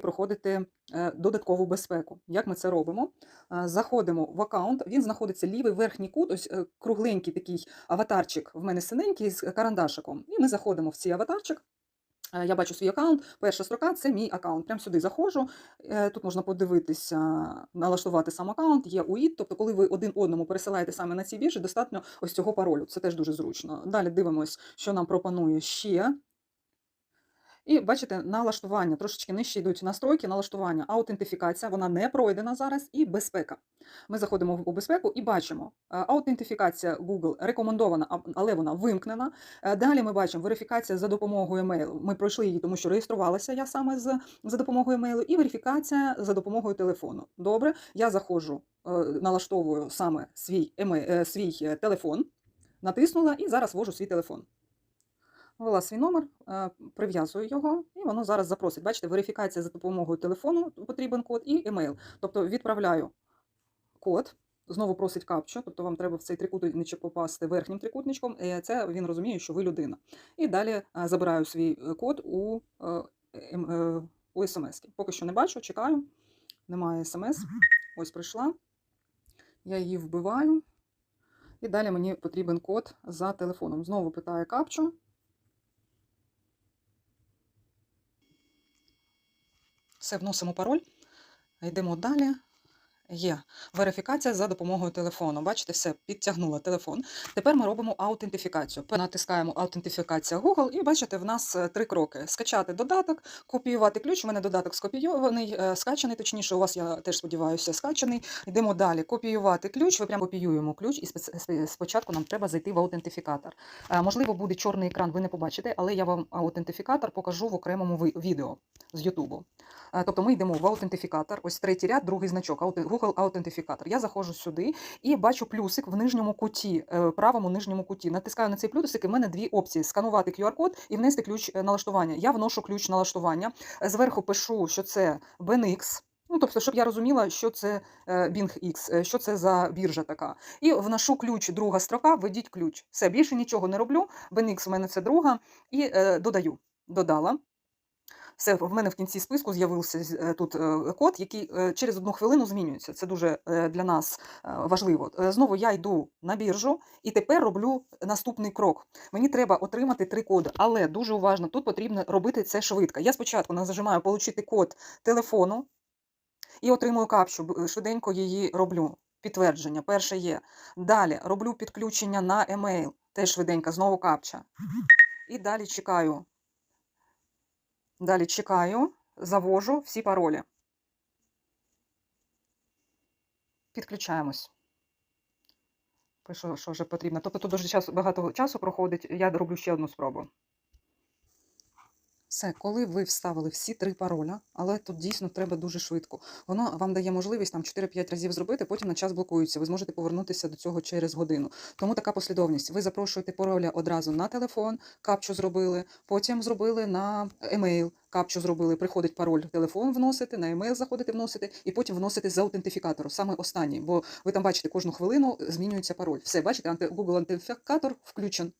проходити е, додаткову безпеку. Як ми це робимо? Е, Заходимо в аккаунт, він знаходиться лівий верхній кут, ось е, кругленький такий аватарчик в мене синенький з карандашиком. І ми заходимо в цей аватарчик. Я бачу свій аккаунт. Перша строка це мій аккаунт. Прямо сюди заходжу. Тут можна подивитися, налаштувати сам аккаунт, є УІД. Тобто, коли ви один одному пересилаєте саме на цій біржі, достатньо ось цього паролю. Це теж дуже зручно. Далі дивимось, що нам пропонує ще. І бачите, налаштування трошечки нижче йдуть настройки, налаштування, аутентифікація, вона не пройдена зараз, і безпека. Ми заходимо у безпеку і бачимо, е, аутентифікація Google рекомендована, але вона вимкнена. Е, Далі ми бачимо верифікація за допомогою емейлу. Ми пройшли її, тому що реєструвалася я саме з, за допомогою емейлу, і верифікація за допомогою телефону. Добре, я заходжу, е, налаштовую саме свій, еме- е, свій телефон, натиснула і зараз ввожу свій телефон. Ввела свій номер, е, прив'язую його, і воно зараз запросить. Бачите, верифікація за допомогою телефону потрібен код і емейл. Тобто відправляю код, знову просить капчу, тобто вам треба в цей трикутничок попасти верхнім трикутничком. і Це він розуміє, що ви людина. І далі е, забираю свій е, код у, ем- у смс. Поки що не бачу, чекаю. Немає смс. Ось прийшла. Я її вбиваю. І далі мені потрібен код за телефоном. Знову питає капчу. Все, вносимо пароль, йдемо далі. Є верифікація за допомогою телефону. Бачите, все, підтягнула телефон. Тепер ми робимо аутентифікацію. Натискаємо аутентифікація Google, і бачите, в нас е, три кроки: скачати додаток, копіювати ключ. У мене додаток скопійований, е, скачаний, точніше, у вас я теж сподіваюся, скачаний. Йдемо далі. Копіювати ключ. Ви прямо копіюємо ключ, і спочатку нам треба зайти в аутентифікатор. Е, Можливо, буде чорний екран, ви не побачите, але я вам аутентифікатор покажу в окремому відео з Ютубу. Тобто ми йдемо в аутентифікатор, ось третій ряд, другий значок, Google аутентифікатор. Я заходжу сюди і бачу плюсик в нижньому куті, е, правому нижньому куті. Натискаю на цей плюсик, і в мене дві опції: сканувати QR-код і внести ключ е, налаштування. Я вношу ключ налаштування. Е, Зверху пишу, що це BNX. Ну, тобто, щоб я розуміла, що це BingX, е, що це за біржа така. І вношу ключ, друга строка, введіть ключ. Все, більше нічого не роблю. BNX у мене це друга. І е, додаю. Додала. Все, в мене в кінці списку з'явився е, тут е, код, який е, через одну хвилину змінюється. Це дуже для нас важливо. Знову я йду на біржу і тепер роблю наступний крок. Мені треба отримати три коди, але дуже уважно, тут потрібно робити це швидко. Я спочатку нажимаю «Получити код телефону і отримую капчу, швиденько її роблю. Підтвердження, перше є. Далі роблю підключення на емейл, теж швиденько, знову капча. І далі чекаю. Далі чекаю, завожу всі паролі. Підключаємось. Пишу, що вже потрібно. Тобто тут дуже часу, багато часу проходить, я роблю ще одну спробу. Все, коли ви вставили всі три пароля, але тут дійсно треба дуже швидко. Воно вам дає можливість там 4-5 разів зробити, потім на час блокується. Ви зможете повернутися до цього через годину. Тому така послідовність. Ви запрошуєте пароля одразу на телефон, капчу зробили, потім зробили на емейл, капчу зробили, приходить пароль, телефон вносите, на емейл заходите, вносите, і потім вносите з аутентифікатору, саме останній. Бо ви там бачите, кожну хвилину змінюється пароль. Все, бачите, Google аутентифікатор включен.